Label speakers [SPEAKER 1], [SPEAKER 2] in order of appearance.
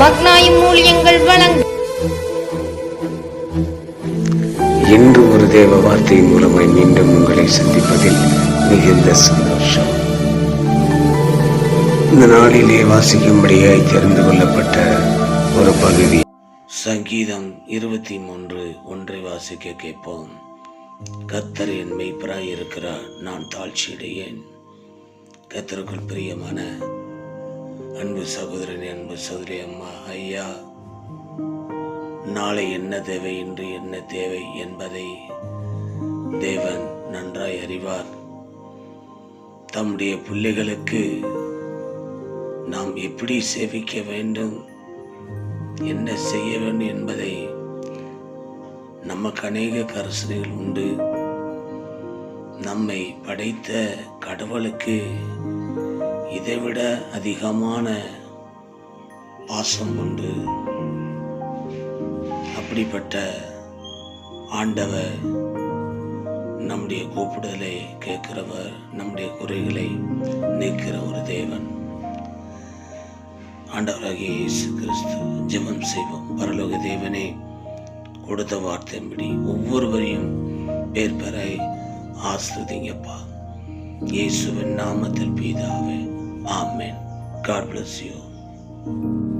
[SPEAKER 1] மக்னாயும் வழங்கும்
[SPEAKER 2] இன்று ஒரு தேவ வார்த்தை மூலமாய் மீண்டும் உங்களை சந்திப்பதில் மிகுந்த சந்தோஷம். இந்த நாளிலே வாசிக்கும்படியாய் தெரிந்து கொள்ளப்பட்ட ஒரு பகுதி. சங்கீதம் இருபத்தி மூன்று ஒன்றை வாசிக்க கேட்போம். கத்தர் என் மெய்ப்பராய் இருக்கிறார் நான் தாழ்ச்சியடையேன். கத்தருக்குள் பிரியமான அன்பு சகோதரன் அன்பு சகோதரி அம்மா ஐயா. நாளை என்ன தேவை? இன்று என்ன தேவை என்பதை தேவன் நன்றாய் அறிவார். தம்முடைய பிள்ளைகளுக்கு நாம் எப்படி சேவிக்க வேண்டும்? என்ன செய்ய வேண்டும் என்பதை நமக்கு அநேக கரசனைகள் உண்டு. நம்மை படைத்த கடவுளுக்கு இதைவிட அதிகமான பாசம் உண்டு. அப்படிப்பட்ட ஆண்டவர் நம்முடைய கூப்பிடுதலை கேட்கிறவர் நம்முடைய குறைகளை நீக்கிற ஒரு தேவன். ஆண்டவராகிய இயேசு கிறிஸ்து ஜெபம் செய்வோம். பரலோக தேவனே கொடுத்த வார்த்தையின்படி ஒவ்வொருவரையும் பேர் பெற ஆஸ்ரதிங்கப்பா இயேசுவின் நாமத்தில் பீதா. God bless you.